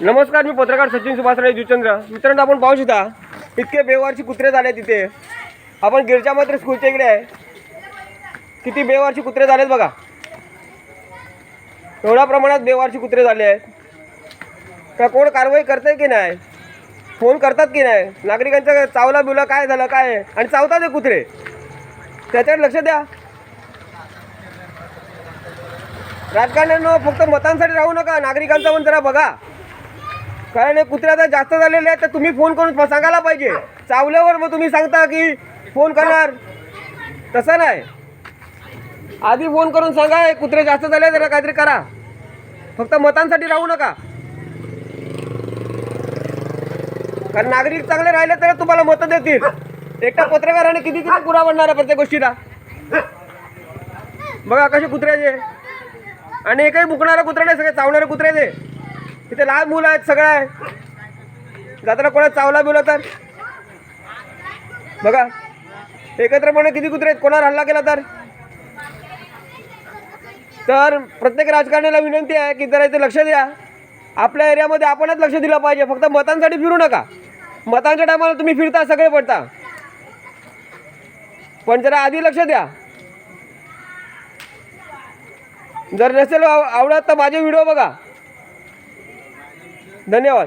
नमस्कार मी पत्रकार सचिन सुभाषराव जुचंद्र. मित्रांनो आपण पाहू शकता इतके बेवारची कुत्रे झाले तिथे. आपण गिरजा मात्र स्कूलच्या इकडे आहे. किती बेवारची कुत्रे झालेत बघा. एवढ्या प्रमाणात बेवारची कुत्रे झाले आहेत. का कोण कारवाई करतंय की नाही? फोन करतात की नाही? नागरिकांचा चावला बिवला काय झालं काय? आणि चावतात हे कुत्रे. त्याच्याकडे लक्ष द्या. राजकारण्यांनो फक्त मतांसाठी राहू नका. नागरिकांचा पण जरा बघा. कारण नाही कुत्रे आता जास्त झालेले आहेत तर तुम्ही फोन करून सांगायला पाहिजे. चावल्यावर मग तुम्ही सांगता की फोन करणार. तसं नाही. आधी फोन करून सांगा हे कुत्रे जास्त झाले जरा काहीतरी करा. फक्त मतांसाठी राहू नका. कारण नागरिक चांगले राहिले तर तुम्हाला मतं देतील. एकटा पत्रकाराने किती किती पुरा बनणार आहे प्रत्येक गोष्टीला? बघा कसे कुत्र्याचे आणि एकही बुकणारे कुत्रा नाही सगळे चावणारे कुत्रे ते तिथे लहान मुलं आहेत सगळं आहे. जाताना कोणा चावला बिवला तर? बघा. एकत्रपणे किती कुत्रे आहेत? कोणावर हल्ला केला तर? तर प्रत्येक राजकारण्याला विनंती आहे की जरा इथे लक्ष द्या. आपल्या एरियामध्ये आपणच लक्ष दिलं पाहिजे. फक्त मतांसाठी फिरू नका. मतांच्या टायमाला तुम्ही फिरता सगळे पडता. पण जरा आधी लक्ष द्या. जर नसेल आव- आवडत तर माझे व्हिडिओ बघा. धन्यवाद.